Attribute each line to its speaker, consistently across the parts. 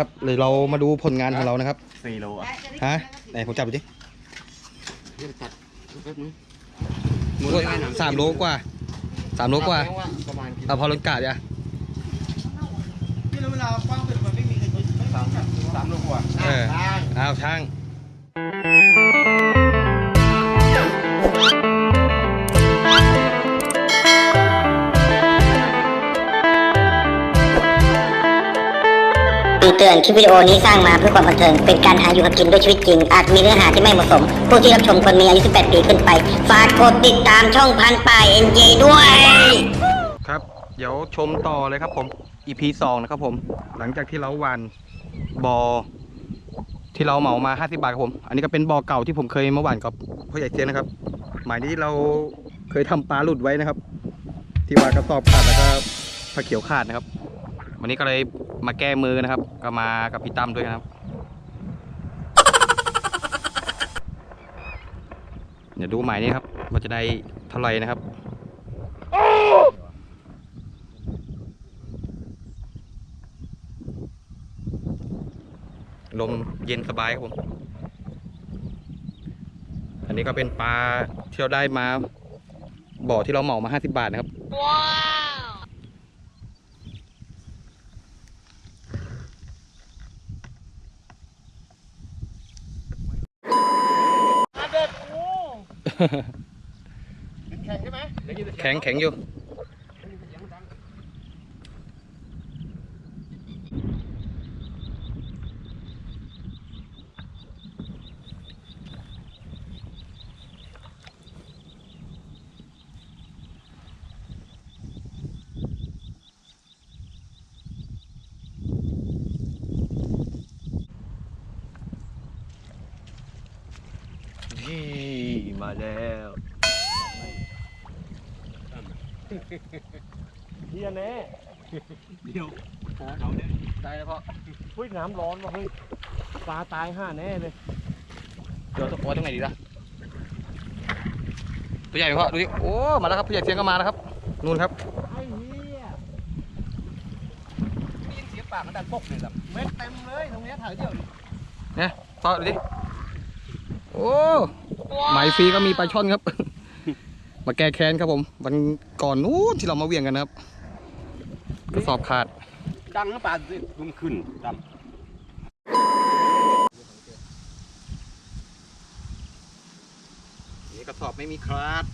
Speaker 1: ครับเลยเรามาดูผลงานของเรานะครับ
Speaker 2: สี่โลอะ
Speaker 1: ฮะไหนผมจับดูดิ
Speaker 2: เดี๋ยวตัดแป๊บนึง
Speaker 1: โอ้ยสามโลกว่าสามโลกว่า
Speaker 2: ประมาณกี่
Speaker 1: เอาพอรถกาดอะ
Speaker 3: ที่เวลากว้างเป็นมันไม่มีใครไม่
Speaker 2: สามสามโลกว่า
Speaker 1: เออเอาช่างำ
Speaker 4: เตือน คลิปวิดีโอนี้สร้างมาเพื่อความบันเทิง เป็นการหาอยู่หากินด้วยชีวิตจริง อาจมีเนื้อหาที่ไม่เหมาะสม ผู้ที่รับชมควรมีอายุ 18 ปีขึ้นไป ฝากกดติดตามช่องพันป่ายเอ็นจด้วย
Speaker 1: ครับ เดี๋ยวชมต่อเลยครับผม EP สองนะครับผม หลังจากที่เราหวานบอที่เราเหมามา 50 บาทครับผม อันนี้ก็เป็นบอเก่าที่ผมเคยเมาหวานกับพ่อใหญ่เซียนนะครับ หมายนี้เราเคยทำปลาหลุดไว้นะครับ ที่ว่ากระสอบขาดแล้วก็ผ้าเขียวขาดนะครับ วันนี้ก็เลยมาแก้มือนะครับ ก็มากับพี่ตั้มด้วยนะครับ เดี๋ยวดูใหมายนี้ครับว่าจะได้เท่าไหร่นะครับลมเย็นสบายครับผม อันนี้ก็เป็นปลาที่เราได้มาบ่อที่เราเหมามา 50 บาทนะครับ
Speaker 3: เด็ดโอ้ แข็งใช่ไหม
Speaker 1: แข็งแข็งอยู่
Speaker 2: นี่มาแล้ว
Speaker 3: เฮียแน่
Speaker 2: เดี๋ยวขอเอาเนี่ย
Speaker 1: ได้แล้วพ่อ
Speaker 3: เฮ้ยน้ำร้อนว่ะเฮ้ยปลาตายห่าแน่เลย
Speaker 1: เดี๋ยวโอ้ตรงไหนดีล่ะตัวใหญ่ไหมพ่อดูดิโอ้มาแล้วครับผู้ใหญ่เสียงก็มาแล้วครับนู่นครับ
Speaker 3: ไอ้เฮีย
Speaker 2: ได้ยินเสียงปากมันดันปกเลยล่ะ
Speaker 3: เม็ดเต็มเลยตรงเนี้ยถ่ายเดี่ยวดิ
Speaker 1: เนี่ยพ่อดูดิโอ้หมายฟรีก็มีปลาช่อนครับ มาแก้แค้นครับผม วันก่อนนู้นที่เรามาเวียงกันนะครับกระสอบขาด
Speaker 2: ดังนะปลาสิขึ้นขึ้นด
Speaker 1: นี่กระสอบไม่มีคลาดำ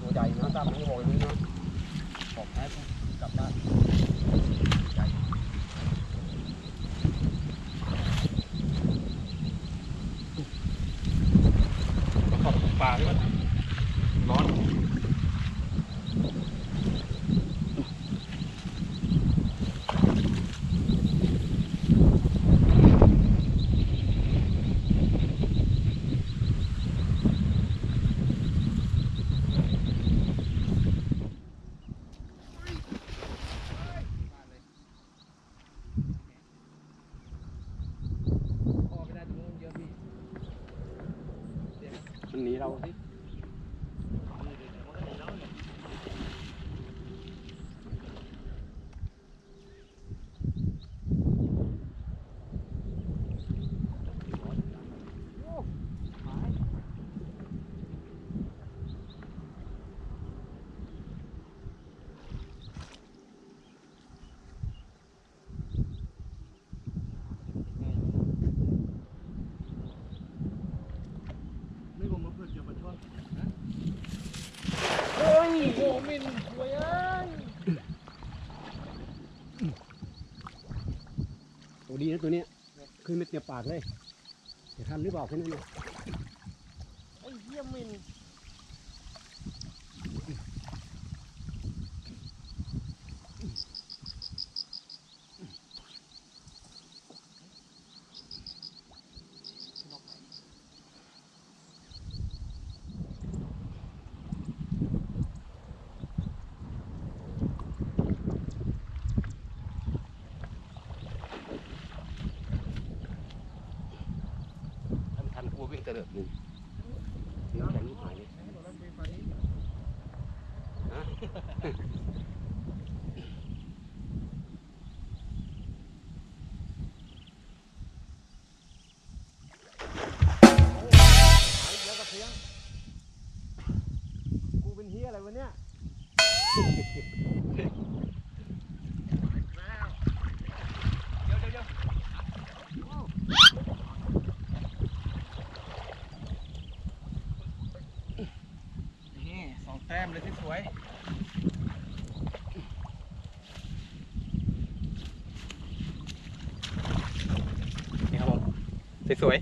Speaker 2: ตัวใหญ่นะดำนี่บอกอย่างนี้นะบอกแพ้กลับบ้านกระสอบปลาใช่ไหมร้อน มันหนีเราสิ
Speaker 3: ไม่ผมมาเพื่อเกี่ยวกับช่อนเฮ้ยโอ้มินสวยเอ้ย
Speaker 2: ตัว ดีนะตัวเนี้ยขึ้นไม่เตียบปากเลยจะทันหรือเปล่าแค่นั้นเอง
Speaker 3: ไอ้เฮียมิน
Speaker 2: ทันทันกลัววิ่งเตลิดหนึ่งเดี๋ยวแข็งหายเลยฮะ
Speaker 1: นี่สอง แต้มเลยที่สวยนี่ครับผมสวย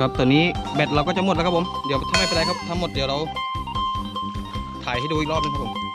Speaker 1: ครับตอนนี้แบตเราก็จะหมดแล้วครับผม เดี๋ยวถ้าไม่เป็นไรครับทั้งหมดเดี๋ยวเราถ่ายให้ดูอีกรอบนึงครับผม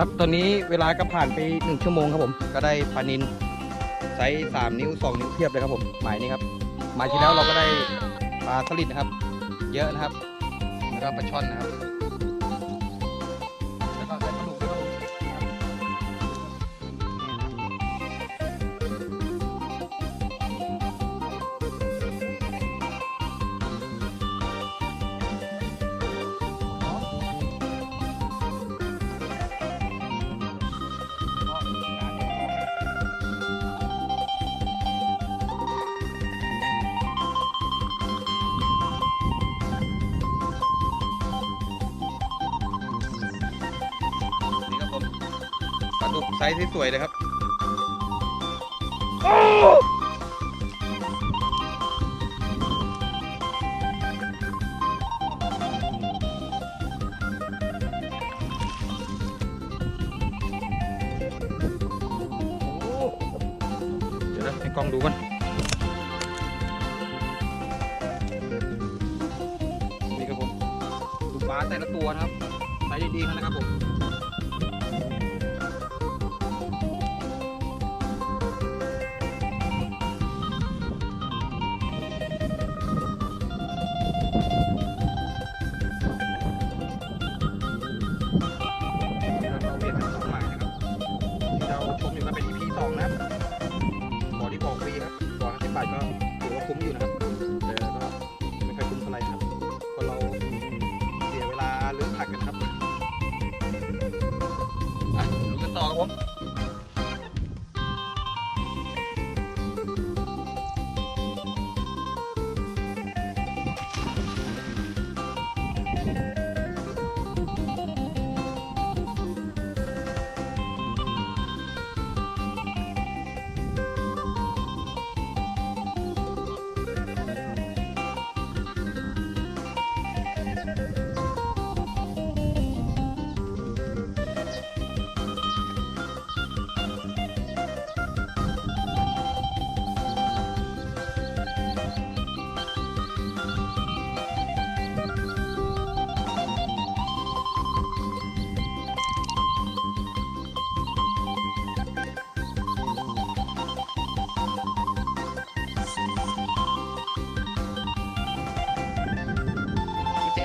Speaker 1: ครับ ตอนนี้เวลาก็ผ่านไปหนึ่งชั่วโมงครับผม ก็ได้ปลานินไซส์สามนิ้วสองนิ้วเทียบเลยครับผม หมายนี้ครับ หมายที่แล้วเราก็ได้ปลาสลิดนะครับ เยอะนะครับ แล้วก็ปลาช่อนนะครับ ดูไซส์สวยๆเลยครับ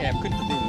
Speaker 1: แอบขึ้นถึงดำ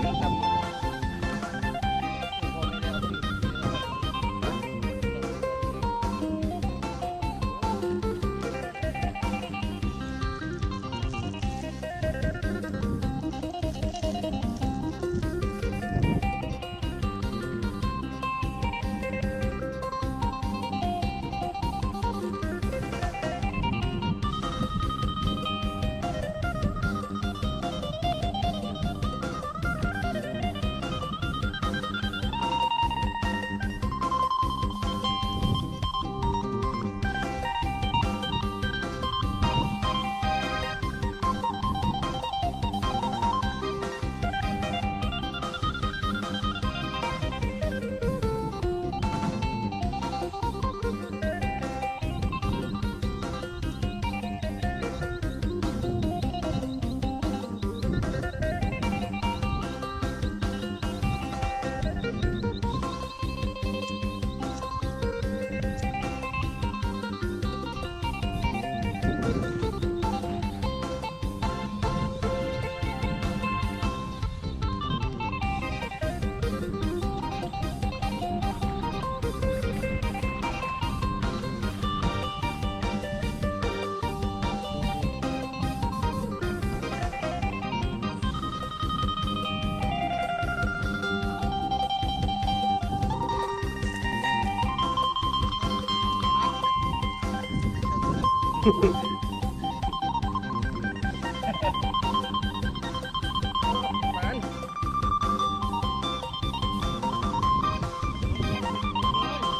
Speaker 1: น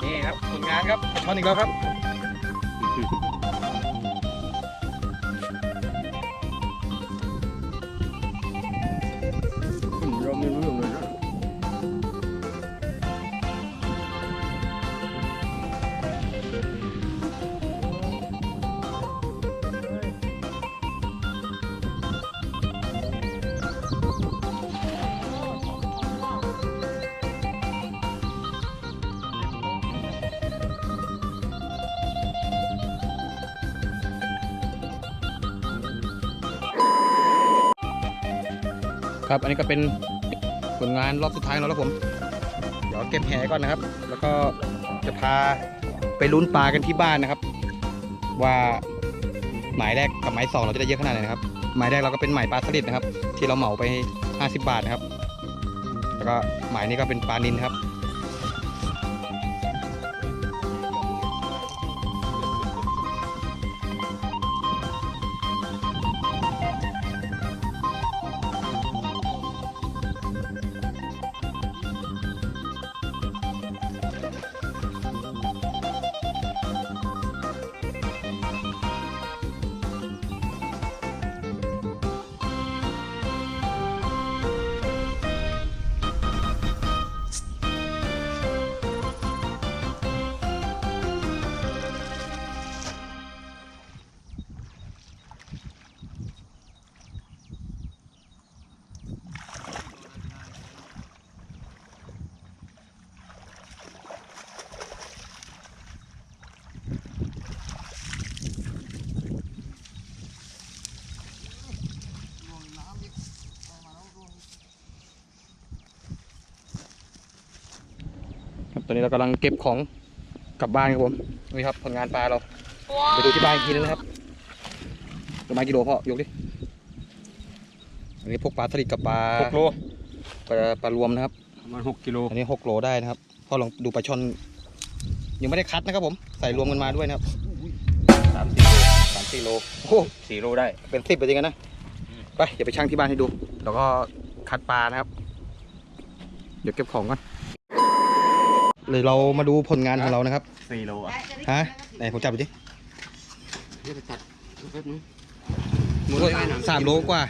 Speaker 1: นี่ครับผลงานครับปลาช่อนอีกแล้วครับ ครับ อันนี้ก็เป็นผลงานรอบสุดท้ายของเราแล้วผม เดี๋ยวเก็บแหก่อนนะครับ แล้วก็จะพาไปลุ้นปลากันที่บ้านนะครับ ว่าหมายแรกกับหมายสองเราจะได้เยอะขนาดไหนนะครับ หมายแรกเราก็เป็นหมายปลาสลิดนะครับ ที่เราเหมาไป 50 บาทนะครับ แล้วก็หมายนี้ก็เป็นปลานินครับ อนนี้เรากำลังเก็บของกลับบ้านครับผมนี่ครับผลงานปลาเราไปดูที่บ้านอีกทีนึงนะครับประมาณกิโลพ่อยกดิอันนี้พวกปลาสลิดกับปลา
Speaker 2: หกโล
Speaker 1: ปลาปลารวมนะครับ
Speaker 2: ประมาณหกกิโล
Speaker 1: อันนี้หกโลได้นะครับพ่อลองดูปลาช่อนยังไม่ได้คัดนะครับผมใส่รวมกันมาด้วยนะครับ
Speaker 2: สามสี่โล
Speaker 1: สามสี่โลโอ้โห
Speaker 2: สี่โลได้
Speaker 1: เป็นสิบไปจริงกันนะไปเดี๋ยวไปชั่งที่บ้านให้ดู แล้วก็คัดปลานะครับ เดี๋ยวเก็บของก่อน เลยเรามาดูผลงานของเรานะครับ
Speaker 2: สี่โลอะ
Speaker 1: ฮะไหนผมจับดูดิ
Speaker 2: เดี๋ยวไปตัดแป๊บนึง
Speaker 1: โอ้ยสามโลกว่า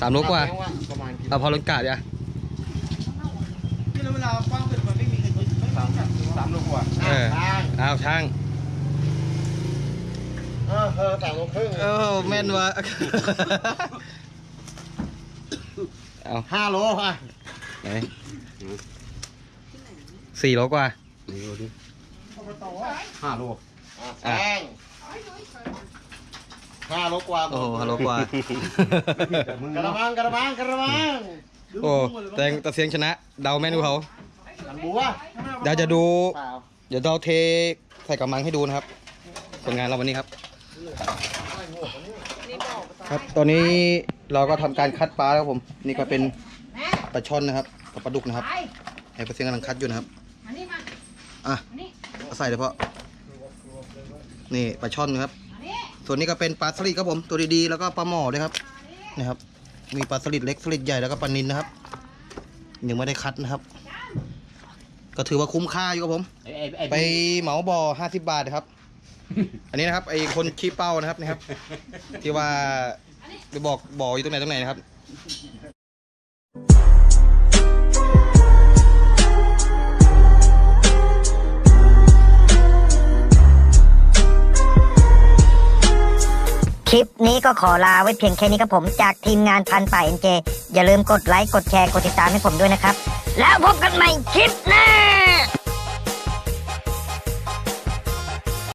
Speaker 1: สามโลกว่า
Speaker 2: ประมาณ
Speaker 1: เอาพอลงกาดอะ
Speaker 2: สามโลกว่า
Speaker 1: เออเอาช่าง
Speaker 3: เออเออสามโลครึ่ง
Speaker 1: เออแม่นวะเอา
Speaker 3: ห้าโลค่ะ
Speaker 1: ไหน สี่โลกว่า
Speaker 2: สี่โลดิห้าโล
Speaker 3: แซงห้าโลกว่า
Speaker 1: โอ้โหฮัลโหลกว่า
Speaker 3: กระมังกระมังกระมัง
Speaker 1: โอ้แต่งแต่เสียงชนะ เดาแม่นูเขา
Speaker 3: หลังบัว
Speaker 1: เดี๋ยวจะดู
Speaker 3: เปล่า
Speaker 1: เดี๋ยวเราเทใส่กระมังให้ดูนะครับผลงานเราวันนี้ครับ ครับตอนนี้เราก็ทำการคัดปลาแล้วครับผม นี่ก็เป็นปลาช่อนนะครับกับปลาดุกนะครับไอ้ปลาเสียงกำลังคัดอยู่นะครับ
Speaker 5: มานี่มา
Speaker 1: อะ
Speaker 5: มานี่
Speaker 1: เอาใส่เลยพ่อนี่ปลาช่อนนะครับ
Speaker 5: มานี่
Speaker 1: ส่วนนี้ก็เป็นปลาสลิดครับผมตัวดีๆแล้วก็ปลาหมอด้วยครับนี่ครับ มีปลาสลิดเล็กสลิดใหญ่แล้วก็ปลานินนะครับยังไม่ได้คัดนะครับ ก็ถือว่าคุ้มค่าอยู่ครับผม
Speaker 2: ไอ้ไอ้ไอ้
Speaker 1: ไปเหมาบ่อห้าสิบบาทนะครับ อันนี้นะครับไอคนขี้เป้านะครับนะครับ ที่ว่าไปบอกบ่ออยู่ตรงไหนตรงไหนนะครับ
Speaker 4: คลิปนี้ก็ขอลาไว้เพียงแค่นี้ครับผมจากทีมงานพันป่าเอ็นเจอย่าลืมกดไลค์กดแชร์กดติดตามให้ผมด้วยนะครับ แล้วพบกันใหม่คลิปหน้า